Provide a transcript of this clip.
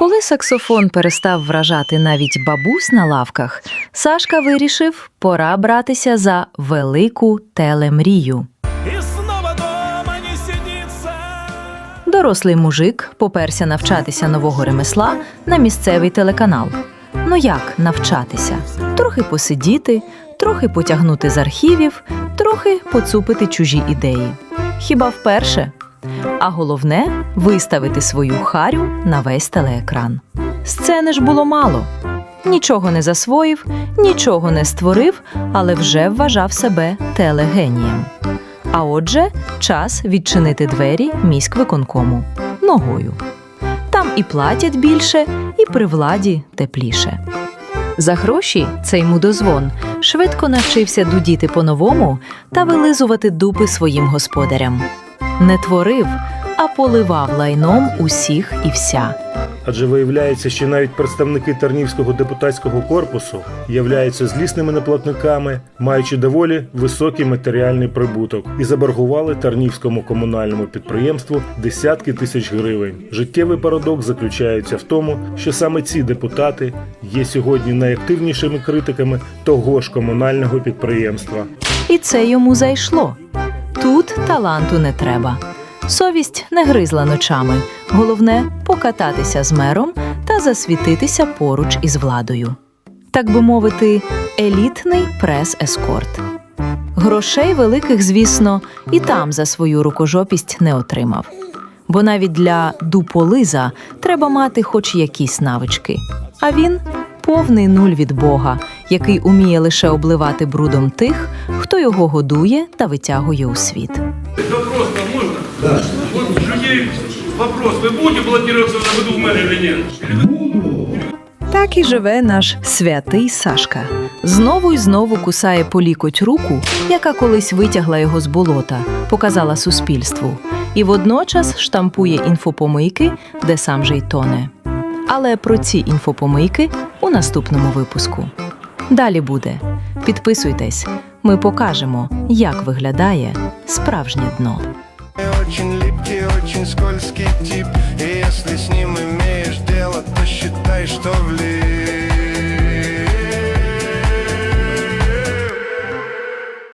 Коли саксофон перестав вражати навіть бабусь на лавках, Сашка вирішив, пора братися за велику телемрію. Дорослий мужик поперся навчатися нового ремесла на місцевий телеканал. Ну як навчатися? Трохи посидіти, трохи потягнути з архівів, трохи поцупити чужі ідеї. Хіба вперше? А головне виставити свою харю на весь телеекран. Сцени ж було мало. Нічого не засвоїв, нічого не створив, але вже вважав себе телегенієм. А отже, час відчинити двері міськвиконкому ногою. Там і платять більше, і при владі тепліше. За гроші цей мудозвон швидко навчився дудіти по-новому та вилизувати дупи своїм господарям. Не творив, а поливав лайном усіх і вся. Адже виявляється, що навіть представники Тарнівського депутатського корпусу являються злісними неплатниками, маючи доволі високий матеріальний прибуток, і заборгували Тарнівському комунальному підприємству десятки тисяч гривень. Життєвий парадокс заключається в тому, що саме ці депутати є сьогодні найактивнішими критиками того ж комунального підприємства. І це йому зайшло. Тут таланту не треба. Совість не гризла ночами. Головне покататися з мером та засвітитися поруч із владою. Так би мовити, елітний прес-ескорт. Грошей великих, звісно, і там за свою рукожопість не отримав. Бо навіть для дуполиза треба мати хоч якісь навички. А він повний нуль від Бога, який уміє лише обливати брудом тих, хто його годує та витягує у світ. Вопрос вам можно? Да. Вот у людей вопрос. Вы будете баллотироваться на году в мэры или нет? Или вы Так і живе наш святий Сашка. Знову й знову кусає по лікоть руку, яка колись витягла його з болота, показала суспільству, і водночас штампує інфопомийки, де сам же й тоне. Але про ці інфопомийки у наступному випуску. Далі буде. Підписуйтесь, ми покажемо, як виглядає справжнє дно. очень липкий, очень скользкий тип. И если с ним имеешь дело, то считай, что влияет